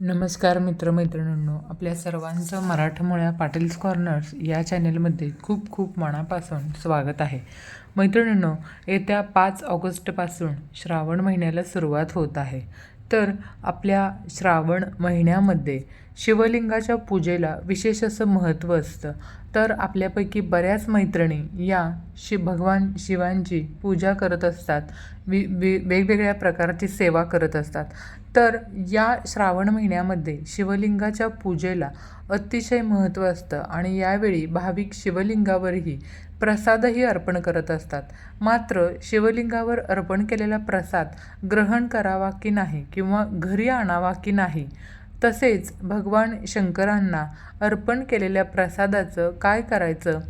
नमस्कार मित्रमैत्रिणींनो आपल्या सर्वांचं मराठमोळ्या पाटील्स कॉर्नर्स या चॅनेलमध्ये खूप खूप मनापासून स्वागत आहे. मैत्रिणींनो येत्या पाच ऑगस्टपासून श्रावण महिन्याला सुरुवात होत आहे. तर आपल्या श्रावण महिन्यामध्ये शिवलिंगाच्या पूजेला विशेष असं महत्त्व असतं. तर आपल्यापैकी बऱ्याच मैत्रिणी या शि भगवान शिवांची पूजा करत असतात. वि वि वेगवेगळ्या प्रकारची सेवा करत असतात. तर या श्रावण महिन्यामध्ये शिवलिंगाच्या पूजेला अतिशय महत्त्व असतं. आणि यावेळी भाविक शिवलिंगावरही प्रसादही अर्पण करत असतात. मात्र शिवलिंगावर अर्पण केलेला प्रसाद ग्रहण करावा की नाही किंवा घरी आणावा की नाही तसेच भगवान शंकरांना अर्पण केलेल्या प्रसादाचं काय करायचं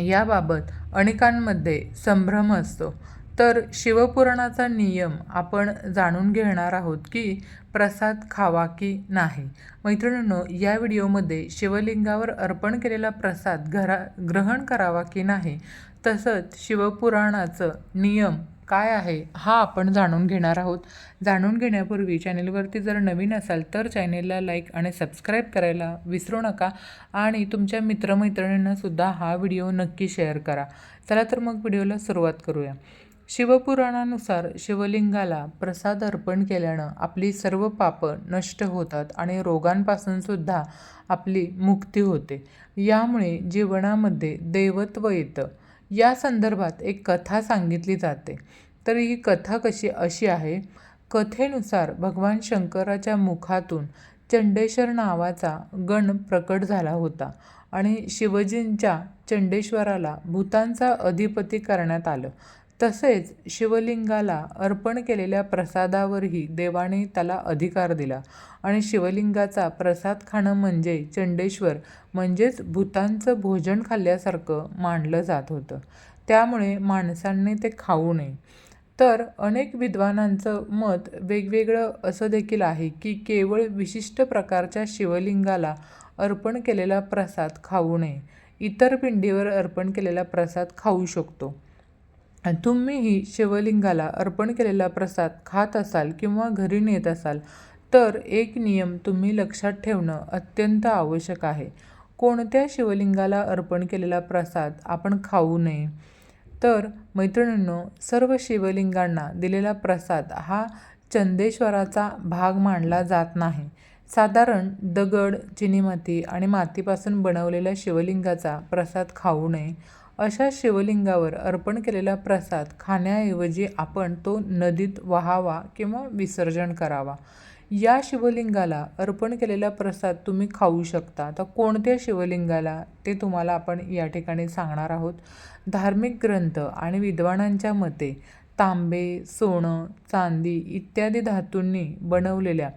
याबाबत अनेकांमध्ये संभ्रम असतो. तर शिवपुराणाचा नियम आपण जाणून घेणार आहोत की प्रसाद खावा की नाही. मैत्रिणींनो या व्हिडिओमध्ये शिवलिंगावर अर्पण केलेला प्रसाद घरा ग्रहण करावा की नाही तसंच शिवपुराणाचं नियम काय आहे हा आपण जाणून घेणार आहोत. जाणून घेण्यापूर्वी चॅनेलवरती जर नवीन असाल तर चॅनेलला लाईक आणि सबस्क्राईब करायला विसरू नका आणि तुमच्या मित्रमैत्रिणींनासुद्धा हा व्हिडिओ नक्की शेअर करा. चला तर मग व्हिडिओला सुरुवात करूया. शिवपुराणानुसार शिवलिंगाला प्रसाद अर्पण केल्यानं आपली सर्व पापं नष्ट होतात आणि रोगांपासूनसुद्धा आपली मुक्ती होते. यामुळे जीवनामध्ये देवत्व येतं. या संदर्भात एक कथा सांगितली जाते. तर ही कथा कशी अशी आहे? कथेनुसार भगवान शंकराच्या मुखातून चंडेश्वर नावाचा गण प्रकट झाला होता आणि शिवजींच्या चंडेश्वराला भूतांचा अधिपती करण्यात आलं. तसेच शिवलिंगाला अर्पण केलेल्या प्रसादावरही देवाने त्याला अधिकार दिला. आणि शिवलिंगाचा प्रसाद खाणं म्हणजे चंडेश्वर म्हणजेच भूतांचं भोजन खाल्ल्यासारखं मानलं जात होतं. त्यामुळे माणसांनी ते खाऊ नये. तर अनेक विद्वानांचं मत वेगवेगळं असं देखील आहे की केवळ विशिष्ट प्रकारच्या शिवलिंगाला अर्पण केलेला प्रसाद खाऊ नये. इतर पिंडीवर अर्पण केलेला प्रसाद खाऊ शकतो. तुम्हीही शिवलिंगाला अर्पण केलेला प्रसाद खात असाल किंवा घरी नेत असाल तर एक नियम तुम्ही लक्षात ठेवणं अत्यंत आवश्यक आहे. कोणत्या शिवलिंगाला अर्पण केलेला प्रसाद आपण खाऊ नये? तर मैत्रिणींनो सर्व शिवलिंगांना दिलेला प्रसाद हा चंदेश्वराचा भाग मानला जात नाही. साधारण दगड चिनीमाती आणि मातीपासून बनवलेल्या शिवलिंगाचा प्रसाद खाऊ नये. अशा शिवलिंगावर अर्पण केलेला प्रसाद खाण्याऐवजी आपण तो नदीत वहावा किंवा विसर्जन करावा. या शिवलिंगाला अर्पण केलेला प्रसाद तुम्ही खाऊ शकता. तर कोणत्या शिवलिंगाला ते तुम्हाला आपण या ठिकाणी सांगणार आहोत? धार्मिक ग्रंथ आणि विद्वानांच्या मते तांबे सोनं चांदी इत्यादी धातूंनी बनवलेल्या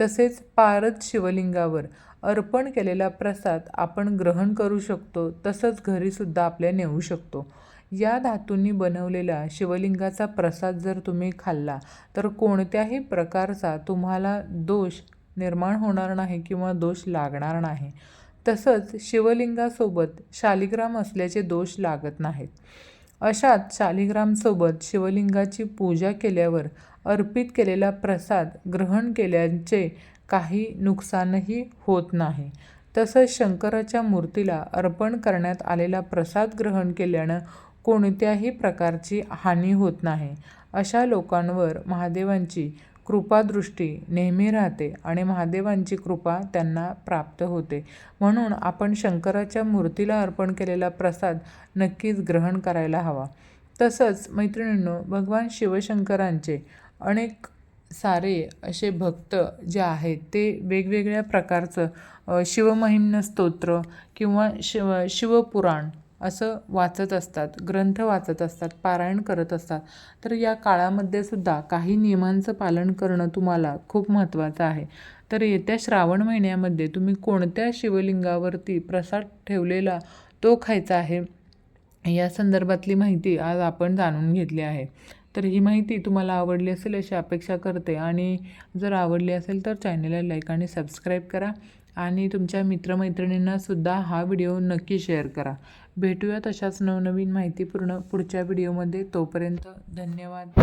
तसेच पारद शिवलिंगावर अर्पण केलेला प्रसाद आपण ग्रहण करू शकतो तसंच घरीसुद्धा आपल्या नेऊ शकतो. या धातूंनी बनवलेला शिवलिंगाचा प्रसाद जर तुम्ही खाल्ला तर कोणत्याही प्रकारचा तुम्हाला दोष निर्माण होणार नाही किंवा दोष लागणार नाही. तसंच शिवलिंगासोबत शालिग्राम असल्याचे दोष लागत नाहीत. अशात शालिग्रामसोबत शिवलिंगाची पूजा केल्यावर अर्पित केलेला प्रसाद ग्रहण केल्याचे काही नुकसानही होत नाही. तसंच शंकराच्या मूर्तीला अर्पण करण्यात आलेला प्रसाद ग्रहण केल्यानं कोणत्याही प्रकारची हानी होत नाही. अशा लोकांवर महादेवांची कृपादृष्टी नेहमी राहते आणि महादेवांची कृपा त्यांना प्राप्त होते. म्हणून आपण शंकराच्या मूर्तीला अर्पण केलेला प्रसाद नक्कीच ग्रहण करायला हवा. तसंच मैत्रिणींनो भगवान शिवशंकरांचे अनेक सारे असे भक्त जे आहेत ते वेगवेगळ्या प्रकारचं शिवमहिम्न स्तोत्र किंवा शिव शिवपुराण असं वाचत असतात ग्रंथ वाचत असतात पारायण करत असतात. तर या काळामध्ये सुद्धा काही नियमांचं पालन करणं तुम्हाला खूप महत्त्वाचं आहे. तर येत्या श्रावण महिन्यामध्ये तुम्ही कोणत्या शिवलिंगावरती प्रसाद ठेवलेला तो खायचा आहे या संदर्भातली माहिती आज आपण जाणून घेतली आहे. तर ही माहिती तुम्हाला आवडली असेल अशी अपेक्षा करते आणि जर आवडली असेल तर चॅनलला लाईक आणि सबस्क्राईब करा. आणि तुमच्या मित्रमैत्रिणींनासुद्धा हा व्हिडिओ नक्की शेअर करा. भेटूया तशाच नवनवीन माहितीपूर्ण पुढच्या व्हिडिओमध्ये. तोपर्यंत धन्यवाद.